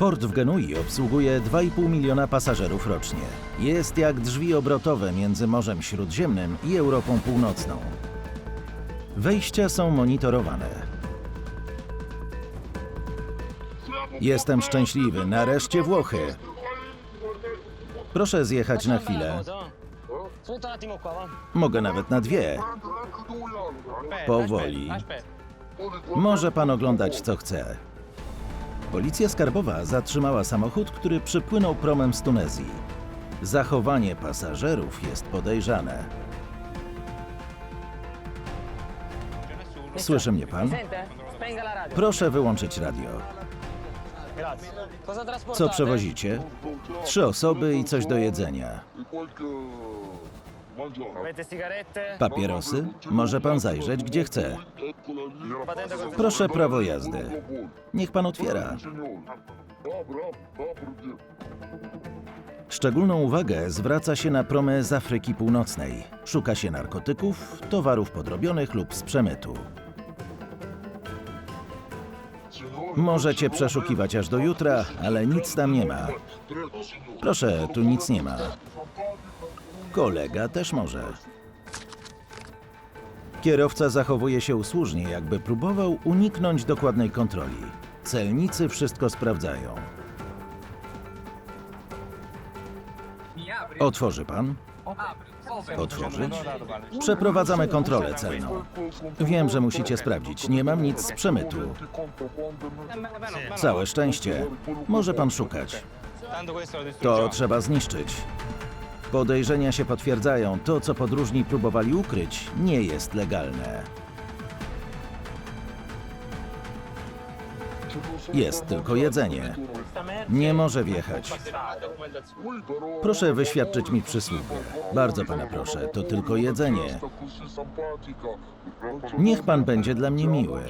Port w Genui obsługuje 2,5 miliona pasażerów rocznie. Jest jak drzwi obrotowe między Morzem Śródziemnym i Europą Północną. Wejścia są monitorowane. Jestem szczęśliwy, nareszcie Włochy. Proszę zjechać na chwilę. Mogę nawet na dwie. Powoli. Może pan oglądać co chce. Policja skarbowa zatrzymała samochód, który przypłynął promem z Tunezji. Zachowanie pasażerów jest podejrzane. Słyszy mnie pan? Proszę wyłączyć radio. Co przewozicie? Trzy osoby i coś do jedzenia. Papierosy? Może pan zajrzeć gdzie chce. Proszę prawo jazdy. Niech pan otwiera. Szczególną uwagę zwraca się na promy z Afryki Północnej. Szuka się narkotyków, towarów podrobionych lub z przemytu. Możecie przeszukiwać aż do jutra, ale nic tam nie ma. Proszę, tu nic nie ma. Kolega też może. Kierowca zachowuje się usłużnie, jakby próbował uniknąć dokładnej kontroli. Celnicy wszystko sprawdzają. Otworzy pan? Otworzyć? Przeprowadzamy kontrolę celną. Wiem, że musicie sprawdzić. Nie mam nic z przemytu. Całe szczęście. Może pan szukać. To trzeba zniszczyć. Podejrzenia się potwierdzają. To, co podróżni próbowali ukryć, nie jest legalne. Jest tylko jedzenie. Nie może wjechać. Proszę wyświadczyć mi przysługę. Bardzo pana proszę, to tylko jedzenie. Niech pan będzie dla mnie miły.